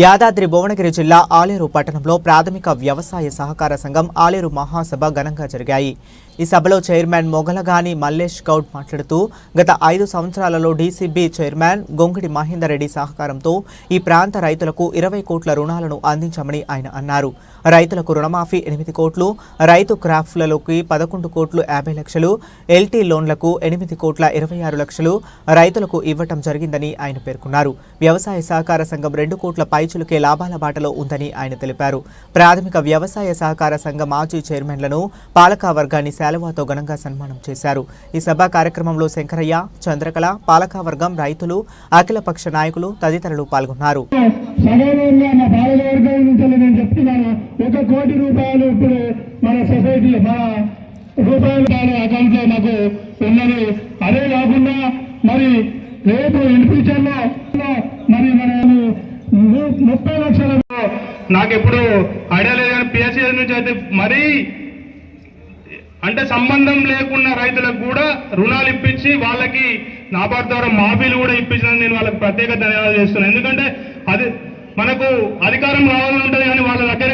యాదాద్రి భువనగిరి జిల్లా ఆలేరు పట్టణంలో ప్రాథమిక వ్యవసాయ సహకార సంఘం ఆలేరు మహాసభ ఘనంగా జరిగాయి. ఈ సభలో చైర్మన్ మొగలగాని మల్లేష్ గౌడ్ మాట్లాడుతూ గత ఐదు సంవత్సరాలలో డీసీబీ చైర్మన్ గొంగిడి మహేందర్ రెడ్డి సహకారంతో ఈ ప్రాంత రైతులకు ఇరవై కోట్ల రుణాలను అందించామని ఆయన అన్నారు. రైతులకు రుణమాఫీ ఎనిమిది కోట్లు రైతు క్రాఫ్ట్లలోకి పదకొండు కోట్లు యాభై లక్షలు ఎల్టీ లోన్లకు ఎనిమిది కోట్ల ఇరవై ఆరు లక్షలు రైతులకు ఇవ్వటం జరిగిందని ఆయన పేర్కొన్నారు. వ్యవసాయ సహకార సంఘం రెండు కోట్ల పైచులకే లాభాల బాటలో ఉందని ఆయన తెలిపారు. ప్రాథమిక వ్యవసాయ సహకార సంఘం మాజీ చైర్మన్లను పాలక వర్గాన్ని శాలువాతో ఘనంగా సన్మానం చేశారు. ఈ సభా కార్యక్రమంలో శంకరయ్య చంద్రకళ పాలక వర్గం రైతులు అఖిలపక్ష నాయకులు తదితరులు పాల్గొన్నారు. ఒక కోటి రూపాయలు ఇప్పుడు మన మన రూపాయలు అకౌంట్లో మాకు ఉన్నది. అదే కాకుండా మరి రేపు ఇన్ ఫ్యూచర్లో మరి ముప్పై లక్షల నాకు ఎప్పుడు ఐడియా లేదు కానీ పిఎస్సీ నుంచి అయితే మరీ అంటే సంబంధం లేకున్న రైతులకు కూడా రుణాలు ఇప్పించి వాళ్ళకి నాబార్ ద్వారా మాఫీలు కూడా ఇప్పించిన నేను వాళ్ళకి ప్రత్యేక ధన్యవాదాలు చేస్తున్నాను. ఎందుకంటే అది మనకు అధికారం రావాలని ఉంటుంది కానీ వాళ్ళ దగ్గర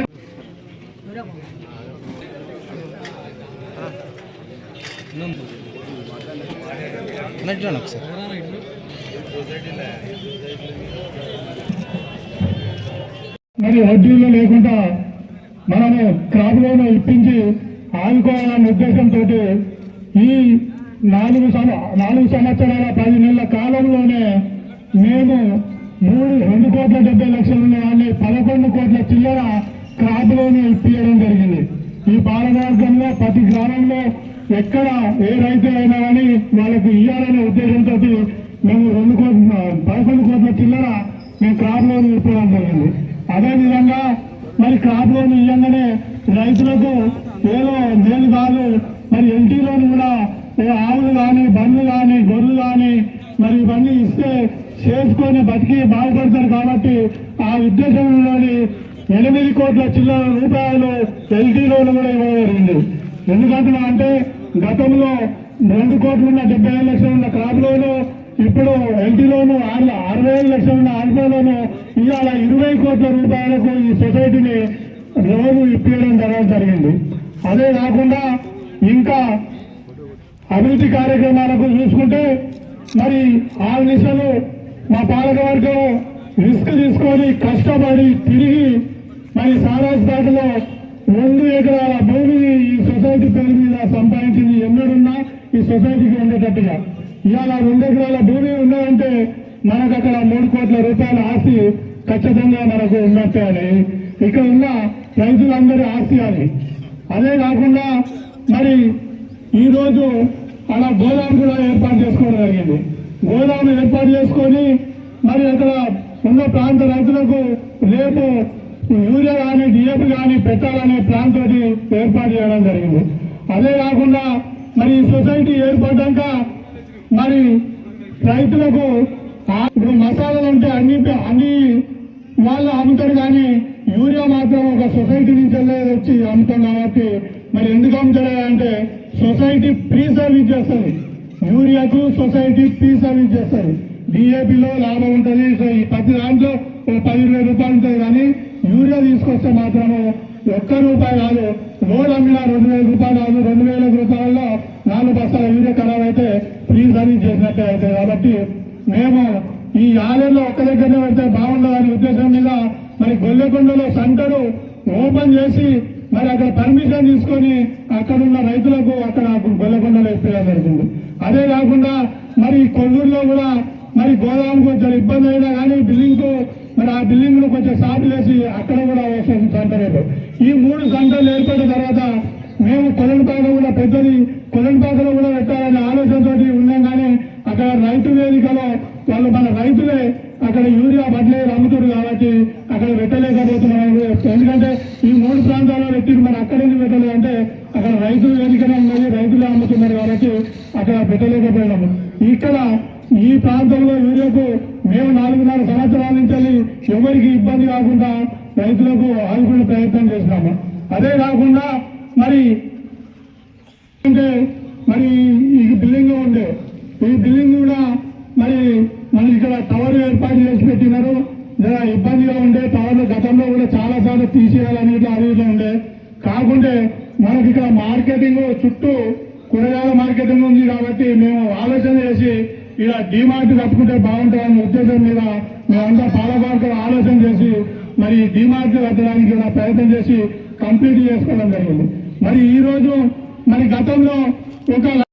మరి వడ్డీలు లేకుండా మనము క్రాప్ లోన్ ఇప్పించి ఆదుకోవాలనే ఉద్దేశంతో ఈ నాలుగు సంవ- నాలుగు సంవత్సరాల పది నెలల కాలంలోనే మేము మూడు రెండు కోట్ల డెబ్బై లక్షల వాళ్ళని పదకొండు కోట్ల చిల్లర క్రాప్ లోన్ ఇప్పించడం జరిగింది. ఈ పాలకవర్గంలో ప్రతి గ్రామంలో ఎక్కడ ఏ రైతు అయినా కానీ వాళ్ళకు ఇవ్వాలనే ఉద్దేశంతో మేము రెండు కోట్ల పదకొండు కోట్ల చిల్లర మేము క్రాప్ లోన్ ఇప్పడం జరిగింది. అదేవిధంగా మరి క్రాప్ లోన్ ఇవ్వగానే రైతులకు ఏదో మరి ఎల్టీ కూడా ఆవులు కానీ బండ్లు కానీ గొర్రెలు కానీ మరి ఇవన్నీ ఇస్తే చేసుకొని బతికి బాగుపడతారు కాబట్టి ఆ ఉద్దేశంలోని ఎనిమిది కోట్ల చిల్లర రూపాయలు ఎల్టీ లోన్ కూడా ఇవ్వగలిగింది జరిగింది ఎందుకంటున్నా అంటే గతంలో రెండు కోట్లు ఉన్న డెబ్బై ఐదు లక్షలు ఉన్న క్రాప్ లోను ఇప్పుడు ఎల్టీ లోను ఆరు- అరవై ఐదు లక్షలు ఉన్న ఆల్ఫా లోను ఇవాళ ఇరవై కోట్ల రూపాయలకు ఈ సొసైటీని రోజు ఇప్పించడం జరగడం జరిగింది. అదే కాకుండా ఇంకా అభివృద్ధి కార్యక్రమాలకు చూసుకుంటే మరి ఆ దిశలో మా పాలకవర్గం రిస్క్ తీసుకొని కష్టపడి తిరిగి మరి సారాజ్పేటలో రెండు ఎకరాల భూమిని ఈ సొసైటీ పేరు మీద సంపాదించింది ఎన్నడున్నా ఈ సొసైటీకి ఉండేటట్టుగా. ఇవాళ రెండు ఎకరాల భూమి ఉన్నదంటే మనకు అక్కడ మూడు కోట్ల రూపాయల ఆస్తి ఖచ్చితంగా మనకు ఉన్నట్టే అని. ఇక్కడ ఉన్న రైతులందరి ఆస్తి అని అదే కాకుండా మరి ఈరోజు అలా గోదాం కూడా ఏర్పాటు చేసుకోవడం జరిగింది. గోదాం ఏర్పాటు చేసుకొని మరి అక్కడ ఉన్న ప్రాంత రైతులకు రేపు యూరియా కానీ డిఏపి కానీ పెట్టాలనే ప్లాన్ తోటి ఏర్పాటు చేయడం జరిగింది. అదే కాకుండా మరి ఈ సొసైటీ ఏర్పడ్డాక మరి రైతులకు ఇప్పుడు మసాలాలు అంటే అన్ని అన్ని వాళ్ళు అమ్ముతారు కానీ యూరియా మాత్రం ఒక సొసైటీ నుంచి వెళ్ళేది వచ్చి అమ్ముతాం కాబట్టి మరి ఎందుకు అంటే సొసైటీ ఫ్రీ సర్వీస్ చేస్తుంది యూరియాకు సొసైటీ ఫ్రీ సర్వీస్ చేస్తుంది డిఏపిలో లాభం ఉంటుంది. సో ఈ ప్రతి దాంట్లో పది ఇరవై రూపాయలు ఉంటుంది కానీ యూరియా తీసుకొస్తే మాత్రము ఒక్క రూపాయి కాదు. లోడ్ అమ్మినా రెండు వేల రూపాయలు కాదు. రెండు వేల రూపాయల్లో నాలుగు బస్తాల యూరియా ఖరాబ్ అయితే ఫ్రీ సర్వీస్ చేసినట్టే అవుతుంది. కాబట్టి మేము ఈ ఆలయంలో ఒక్క దగ్గరనే పెడితే బాగుండదనే ఉద్దేశం మీద మరి గొల్లెకొండలో సంటరు ఓపెన్ చేసి మరి అక్కడ పర్మిషన్ తీసుకొని అక్కడ ఉన్న రైతులకు అక్కడ గొల్లకొండలు వేసేయడం జరిగింది. అదే కాకుండా మరి కొల్లూరులో కూడా మరి గోదావరి కొంచెం ఇబ్బంది అయినా కానీ బిల్డింగ్కు మరి ఆ బిల్డింగ్ను కొంచెం సాఫ్ చేసి అక్కడ కూడా వస్తుంది సెంటర్ ఈ మూడు సెంటర్లు ఏర్పడిన తర్వాత మేము కొలనిపాక కూడా పెద్దది కొలనిపాకలో కూడా పెట్టాలనే ఆలోచనతోటి ఉన్నాం కానీ అక్కడ రైతు వేదికలో వాళ్ళు మన రైతులే అక్కడ యూరియా బట్లేరు అమ్ముతారు కాబట్టి అక్కడ పెట్టలేకపోతున్నాము ఎందుకంటే ఈ మూడు ప్రాంతాల్లో పెట్టి మరి అక్కడ ఎందుకు పెట్టలేదు? అంటే అక్కడ రైతులు వేదికనే ఉన్నది రైతులే అమ్ముతున్నారు కాబట్టి అక్కడ పెట్టలేకపోయినాము. ఇక్కడ ఈ ప్రాంతంలో యూరియాకు మేము నాలుగున్నర సంవత్సరాల నుంచి ఎవరికి ఇబ్బంది కాకుండా రైతులకు ఆదుకునే ప్రయత్నం చేసినాము అదే కాకుండా మరి అంటే మరి ఈ బిల్డింగ్ ఉండే ఈ బిల్డింగ్ కూడా మరి మనకి ఇక్కడ టవర్ ఏర్పాటు చేసి పెట్టినారు. జర ఇబ్బందిగా ఉండే టవర్లు గతంలో కూడా చాలా సార్లు తీసేయాలని ఇట్లా అది ఇట్లా ఉండే. కాకుంటే మనకి ఇక్కడ మార్కెటింగ్ చుట్టూ కూరగాయల మార్కెటింగ్ ఉంది కాబట్టి మేము ఆలోచన చేసి ఇలా డిమార్ట్ కట్టుకుంటే బాగుంటుందనే ఉద్దేశం మీద మేమంతా పాలపాలకు ఆలోచన చేసి మరి డిమార్ట్ కట్టడానికి కూడా ప్రయత్నం చేసి కంప్లీట్ చేసుకోవడం జరిగింది. మరి ఈ రోజు మరి గతంలో ఒక